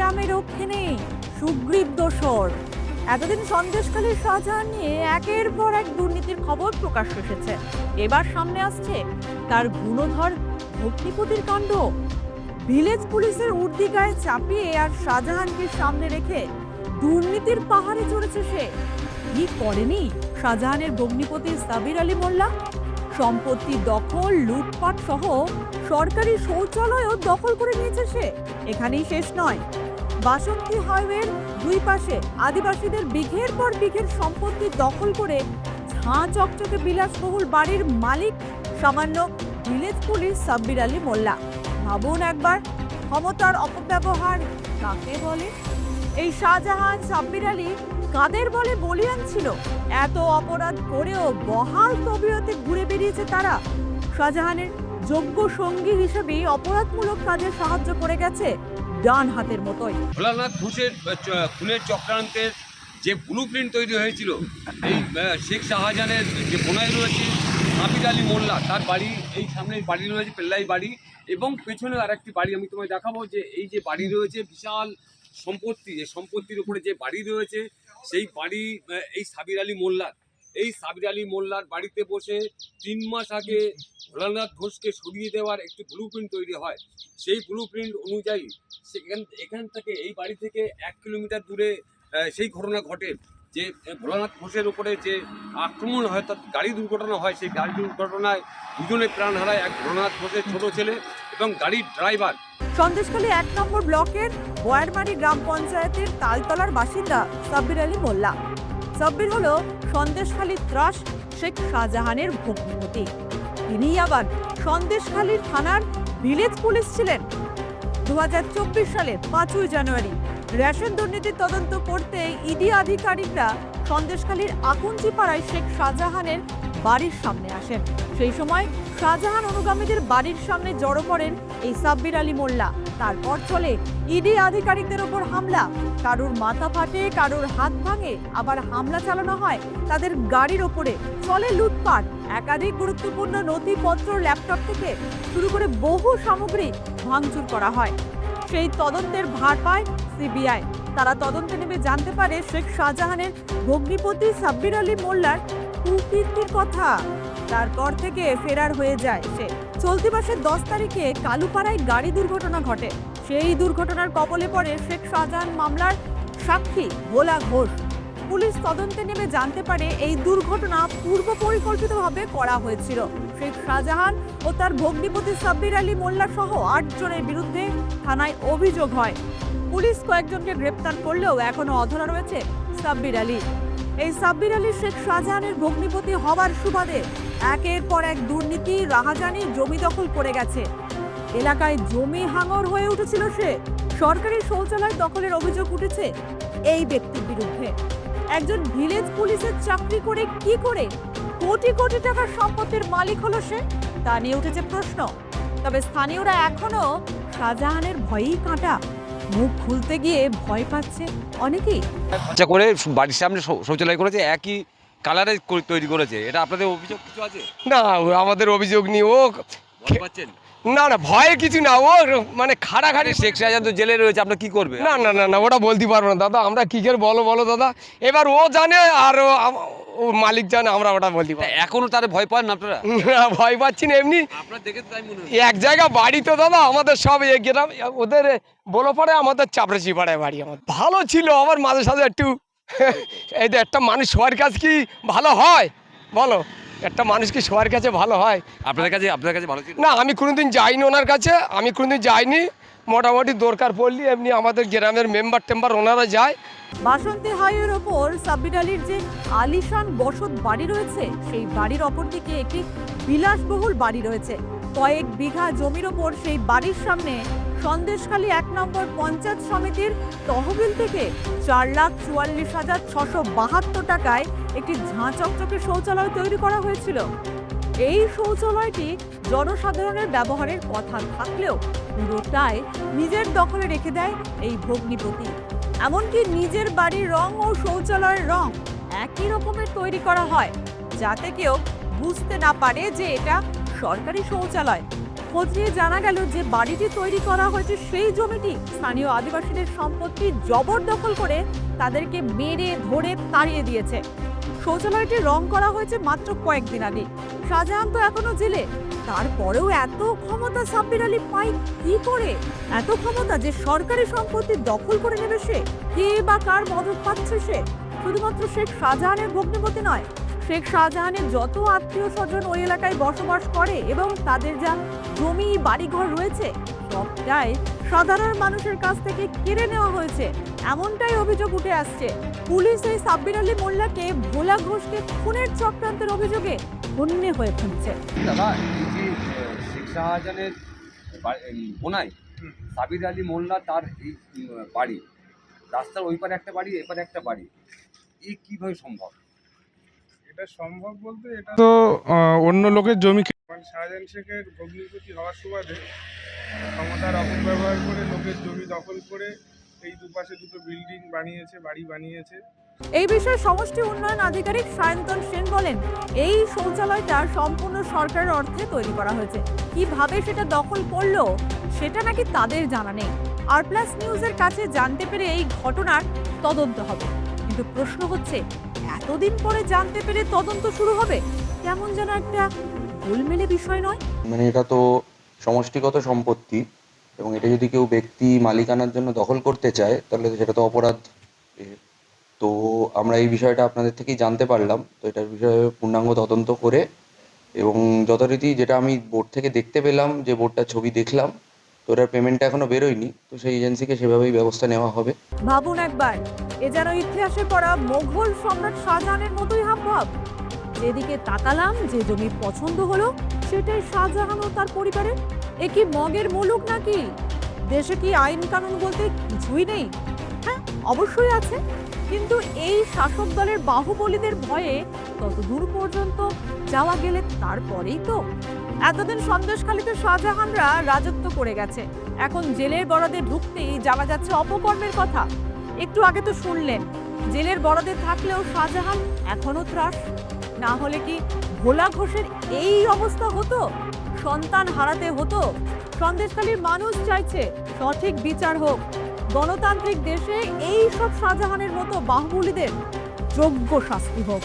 রক্ষে নেই সুগ্রীব দোসর। এতদিন সন্দেশখালীর শাহজাহান নিয়ে একের পর এক দুর্নীতির খবর প্রকাশ এসেছে। এবার সামনে আসছে তার গুণধর ভক্তিপতির কাণ্ড। ভিলেজ পুলিশের উর্দিকায় চাপিয়ে আর শাহজাহানকে সামনে রেখে দুর্নীতির পাহাড়ে চড়েছে সে। কি করেনি শাহজাহানের ভগ্নিপতি সাবির আলী মোল্লা? সম্পত্তি দখল লুটপাট সহ সরকারি শৌচালয়ও দখল করে নিয়েছে সে। এখানেই শেষ নয়। বাসন্তী হাইওয়ের দুই পাশে আদিবাসীদের বিঘের পর বিঘের সম্পত্তি দখল করে ঝাঁ চকচকে বিলাসবহুল বাড়ির মালিক সামান্য ভিলেজ পুলিশ সাব্বির আলী মোল্লা। ভাবুন একবার, ক্ষমতার অপব্যবহার কাকে বলে? এই শাহজাহান সাব্বির আলী কাদের বলে বলিয়ান ছিল? এত অপরাধ করেও বহাল তবিয়তে ঘুরে বেরিয়েছে তারা। শাহজাহানের যোগ্য সঙ্গী হিসেবে অপরাধমূলক কাজে সাহায্য করে গেছে ডান হাতের মতোই। ভোলানাথ ঘোষের খুনের চক্রান্তের যে ব্লু প্রিন্ট তৈরি হয়েছিল, এই শেখ শাহজাহানের যে বোনাই রয়েছে, হাফিজ আলী মোল্লা, তার বাড়ি, এই সামনে বাড়ি রয়েছে, পেল্লাই বাড়ি, এবং পেছনে আরেকটি বাড়ি আমি তোমায় দেখাবো যে এই যে বাড়ি রয়েছে, বিশাল সম্পত্তি এই সম্পত্তির উপরে যে বাড়ি রয়েছে, সেই বাড়ি এই সাবির আলী মোল্লার। এই সাবির আলী মোল্লার বাড়িতে বসে তিন মাস আগে ভোলানাথ ঘোষকে সরিয়ে দেওয়ার একটি ব্লু তৈরি হয়। সেই ব্লু অনুযায়ী সেখান এখান থেকে এই বাড়ি থেকে এক কিলোমিটার দূরে সেই ঘটনা ঘটে যে ভোলানাথ ঘোষের উপরে যে আক্রমণ হয় তার গাড়ি দুর্ঘটনা হয়, সেই গাড়ি দুর্ঘটনায় দুজনে প্রাণ হারায় এক ভোলানাথ ঘোষের ছোট ছেলে এবং গাড়ির ড্রাইভার সন্দেশখালী এক নম্বর ব্লকের বয়ারমারি গ্রাম পঞ্চায়েতের তালতলার বাসিন্দা সাব্বির আলী মোল্লা। সাব্বির হলো সন্দেশখালীর ত্রাস শেখ শাহজাহানের ভগ্নিপতি। তিনি আবার সন্দেশখালীর থানার ভিলেজ পুলিশ ছিলেন। দু হাজার চব্বিশ সালে পাঁচই জানুয়ারি রেশন দুর্নীতির তদন্ত করতে ইডি আধিকারিকরা সন্দেশখালীর আকুঞ্চিপাড়ায় শেখ শাহজাহানের বাড়ির সামনে আসেন। সেই সময় শাহজাহান অনুগামীদের বাড়ির সামনে জড়ো করেন এই সাব্বির আলী মোল্লা। তারপর চলে ইডি আধিকারিকদের ওপর হামলা। কারুর মাথা ফাটে, কারুর হাত ভাঙে, আবার হামলা চালানো হয়। তাদের গাড়ির ওপরে চলে লুটপাট। একাধিক গুরুত্বপূর্ণ নথিপত্র, ল্যাপটপ থেকে শুরু করে বহু সামগ্রী ভাঙচুর করা হয়। সেই তদন্তের ভার পায় সিবিআই। তারা তদন্তে নেমে জানতে পারে শেখ শাহজাহানের ভগ্নিপতি সাব্বির আলী মোল্লার কুকীর্তির কথা। তারপর থেকে ফেরার হয়ে যায় সে। চলতি মাসের দশ তারিখে কালুপাড়ায় গাড়ি দুর্ঘটনা ঘটে। সেই দুর্ঘটনার কবলে পড়ে শেখ শাহজাহান মামলার সাক্ষী ভোলা ঘোষ। পুলিশ তদন্তে নেমে জানতে পারে এই দুর্ঘটনা পূর্ব পরিকল্পিতভাবে করা হয়েছিল। শেখ শাহজাহান ও তার ভগ্নিপতি সাব্বির আলী মোল্লা সহ আট জনের বিরুদ্ধে থানায় অভিযোগ হয়। পুলিশ কয়েকজনকে গ্রেপ্তার করলেও এখনও অধরা রয়েছে সাব্বির আলী। এই সাব্বির আলী শেখ শাহজাহানের ভগ্নিপতি হওয়ার সুবাদে একের পর এক দুর্নীতি, রাহাজানি, জমি দখল করে গেছে। এলাকায় জমি হাঙর হয়ে উঠেছিল সে। সরকারি শৌচালয় দখলের অভিযোগ উঠেছে এই ব্যক্তির বিরুদ্ধে। একজন ভিলেজ পুলিশের চাকরি করে কি করে কোটি কোটি টাকার সম্পত্তির মালিক হলো সে, তা নিয়ে উঠেছে প্রশ্ন। তবে স্থানীয়রা এখনও শাহজাহানের ভয়েই কাঁটা। মুখ খুলতে গিয়ে ভয় পাচ্ছে অনেকেই। আচ্ছা করে বাড়ির সামনে শৌ- শৌচালয় করেছে একই কালারে তৈরি করেছে। এটা আপনাদের অভিযোগ কিছু আছে? না আমাদের অভিযোগ নিয়ে ও ভয় পাচ্ছেন? না না ভয়ে কিছু না ও মানে খাড়াখাড়ি শেখ শাহজাহান তো জেলে রয়েছে আপনার কি করবে না না না না ওটা বলতে পারব না দাদা আমরা কি করে বলো বলো দাদা। এবার ও জানে আর ও মালিক জানে আমরা ওটা না। এখনও তার ভয় পান না আপনারা? ভয় পাচ্ছি না এমনি এক জায়গা বাড়ি তো দাদা আমাদের সব এ গ্রাম ওদের বলো পড়ে আমাদের চাপড়েছি পাড়ায় বাড়ি আমার ভালো ছিল আমার মাঝে সাথে একটু এই যে একটা মানুষ সবার কাছে কি ভালো হয়? বলো একটা মানুষ কি সবার কাছে ভালো হয়? আপনাদের কাছে আপনাদের কাছে ভালো না আমি কোনোদিন যাইনি ওনার কাছে আমি কোনোদিন যাইনি। মোটামুটি দরকার পড়লি, এমনি আমাদের গ্রামের মেম্বার টেম্বার ওনারা যায়। বাসন্তী হাইওয়ের ওপর সাব্বির আলীর যে আলিশান বসত বাড়ি রয়েছে, সেই বাড়ির অপর দিকে একটি বিলাসবহুল বাড়ি রয়েছে। কয়েক বিঘা জমির ওপর সেই বাড়ির সামনে সন্দেশখালী এক নম্বর পঞ্চায়েত সমিতির তহবিল থেকে চার লাখ চুয়াল্লিশ হাজার ছশো বাহাত্তর টাকায় একটি ঝাঁ চকচকে শৌচালয় তৈরি করা হয়েছিল। এই শৌচালয়টি জনসাধারণের ব্যবহারের কথা থাকলেও পুরোটাই নিজের দখলে রেখে দেয় এই ভগ্নিপতি। এমনকি নিজের বাড়ির রং ও শৌচালয়ের রং একই রকমের তৈরি করা হয়, যাতে কেউ বুঝতে না পারে যে এটা সরকারি শৌচালয়। খোঁজ নিয়ে জানা গেল যে বাড়িটি তৈরি করা হয়েছে সেই জমিটি স্থানীয় আদিবাসীদের সম্পত্তি জবরদখল করে তাদেরকে মেরে, ধরে, তাড়িয়ে দিয়েছে। শৌচালয়টি রং করা হয়েছে মাত্র কয়েকদিন আগে। শাহজাহান তো এখনও জেলে। তারপরেও এত ক্ষমতা সাব্বির আলী পাই কি করে? এত ক্ষমতা যে সরকারি সম্পত্তি দখল করে নেবে সে? কে বা কার মদত পাচ্ছে সে? শুধুমাত্র শেখ শাহজাহানের ভগ্নিপতি নয়, শেখ শাহজাহানের যত আত্মীয় স্বজন ওই এলাকায় বসবাস করে এবং তাদের যা জমি, বাড়িঘর রয়েছে, সবটাই সাধারণ মানুষের কাছ থেকে কেড়ে নেওয়া হয়েছে। এমনটাই অভিযোগ উঠে আসছে। পুলিশ এই সাব্বির আলী মোল্লাকে ভোলা ঘোষকে খুনের চক্রান্তের অভিযোগে ধন্য হয়ে খুঁজছে। দাদা এই যে শেখ শাহজাহানের বোনাই সাবির আলী মোল্লা তার এই বাড়ি রাস্তার ওই পারে একটা বাড়ি এপারে একটা বাড়ি এই কীভাবে সম্ভব? এটা সম্ভব বলতে এটা তো অন্য লোকের জমি মানে শাহজাহান শেখের ভগ্নিপতি হওয়ার সুবাদে ক্ষমতার অপব্যবহার করে লোকের জমি দখল করে এই দুপাশে দুটো বিল্ডিং বানিয়েছে বাড়ি বানিয়েছে। এই বিষয়ে সমষ্টি উন্নয়ন আধিকারিক সায়ন্তন সেন বলেন এই শৌচালয়টা সম্পূর্ণ সরকারের অর্থে তৈরি করা হয়েছে। কীভাবে সেটা দখল করল সেটা নাকি তাদের জানা নেই। আর প্লাস নিউজের কাছে জানতে পেরে এই ঘটনার তদন্ত হবে। কিন্তু প্রশ্ন হচ্ছে এতদিন পরে জানতে পেরে তদন্ত শুরু হবে? কেমন যেন একটা গোলমেলে বিষয় নয়? মানে এটা তো সমষ্টিগত সম্পত্তি এবং এটা যদি কেউ ব্যক্তি মালিকানার জন্য দখল করতে চায়, তাহলে সেটা তো অপরাধ। তো আমরা এই বিষয়টা আপনাদের থেকেই জানতে পারলাম। তো এটার বিষয়ে পূর্ণাঙ্গ তদন্ত করে এবং যথারীতি যেটা আমি বোর্ড থেকে দেখতে পেলাম, যে বোর্ডটার ছবি দেখলাম, তো এটার পেমেন্টটা এখনও বেরোয়নি। তো সেই এজেন্সিকে সেভাবেই ব্যবস্থা নেওয়া হবে। ভাবুন একবার, এ যেন ইতিহাসে পড়া মোঘল সম্রাট শাহজাহানের মতোই হাবভাব। যেদিকে তাকালাম, যে জমি পছন্দ হলো, সেটাই শাহজাহান ও তার পরিবারের? এ কি মগের মুলুক নাকি? দেশে কি আইন কানুন বলতে কিছুই নেই? হ্যাঁ অবশ্যই আছে। কিন্তু এই শাসক দলের বাহুবলীদের ভয়ে তত দূর পর্যন্ত যাওয়া গেলে তারপরেই তো। এতদিন সন্দেশখালীতে শাহজাহানরা রাজত্ব করে গেছে। এখন জেলের বরাদে ঢুকতেই জানা যাচ্ছে অপকর্মের কথা। একটু আগে তো শুনলেন, জেলের বরাদে থাকলেও শাহজাহান এখনও ত্রাস। না হলে কি ভোলা ঘোষের এই অবস্থা হতো? সন্তান হারাতে হতো? সন্দেশকালীর মানুষ চাইছে সঠিক বিচার হোক। গণতান্ত্রিক দেশে এই সব শাহজাহানের মতো বাহুবলীদের যোগ্য শাস্তি হোক।